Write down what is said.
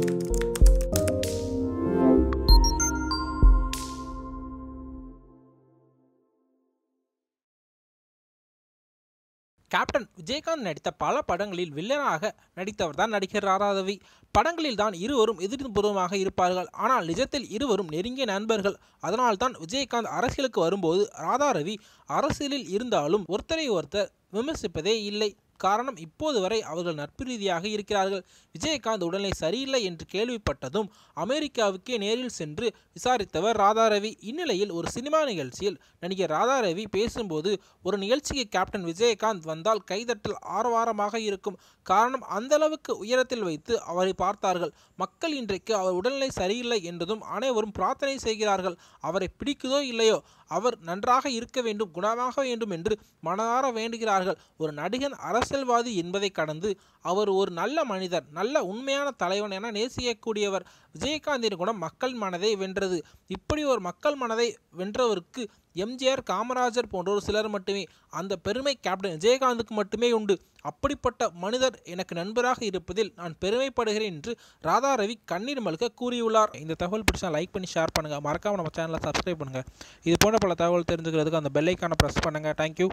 Captain Vijayakanth நடித்த பல படங்களில் வில்லனாக நடித்தவர் தான் நடிகர் ராதாரவி படங்களில் தான் இருவரும் எதிர்புறமாக இருப்பார்கள். ஆனால் நிஜத்தில் இருவரும் நெருங்கிய நண்பர்கள். அதனால்தான் விஜயகாந்த் அரசியலுக்கு வரும்போது ராதாரவி அரசியலில் இருந்தாலும் ஒருத்தரை ஒருத்தர் விமர்சிப்பதே இல்லை. காரணம் இப்போது வரை அவர்கள் நட்பு ரீதியாக இருக்கிறார்கள். விஜயகாந்த் உடல்நிலை சரியில்லை என்று கேள்விப்பட்டதும் அமெரிக்காவுக்கே நேரில் சென்று விசாரித்தவர் ராதாரவி. இந்நிலையில் ஒரு சினிமா நிகழ்ச்சியில் நடிகர் ராதாரவி பேசும்போது ஒரு நிகழ்ச்சிக்கு கேப்டன் விஜயகாந்த் வந்தால் கைதட்டல் ஆரவாரமாக இருக்கும். காரணம் அந்த அளவுக்கு உயரத்தில் வைத்து அவரை பார்த்தார்கள். மக்கள் இன்றைக்கு அவர் உடல்நிலை சரியில்லை என்றதும் அனைவரும் பிரார்த்தனை செய்கிறார்கள். அவரை பிடிக்குதோ இல்லையோ அவர் நன்றாக இருக்க வேண்டும் குணமாக வேண்டும் என்று மனதார வேண்டுகிறார்கள். ஒரு நடிகன் அரசு அரசியல்வாதி என்பதை கடந்து அவர் ஒரு நல்ல மனிதர் நல்ல உண்மையான தலைவன் என நேசிக்கக்கூடியவர் விஜயகாந்தின் குணம் மக்கள் மனதை வென்றது. இப்படி ஒரு மக்கள் மனதை வென்றவருக்கு எம்ஜிஆர் காமராஜர் போன்றோர் சிலர் மட்டுமே அந்த பெருமை கேப்டன் விஜயகாந்துக்கு மட்டுமே உண்டு. அப்படிப்பட்ட மனிதர் எனக்கு நண்பராக இருப்பதில் நான் பெருமைப்படுகிறேன் என்று ராதா ரவி கண்ணீர் மல்க கூறியுள்ளார். இந்த தகவல் பிடிச்சா லைக் பண்ணி ஷேர் பண்ணுங்கள் மறக்காமல் நம்ம சேனலை சப்ஸ்கிரைப் பண்ணுங்கள் இது போன்ற பல தகவல் தெரிஞ்சுக்கிறதுக்கு அந்த பெல்லைக்கான ப்ரெஸ் பண்ணுங்கள் தேங்க்யூ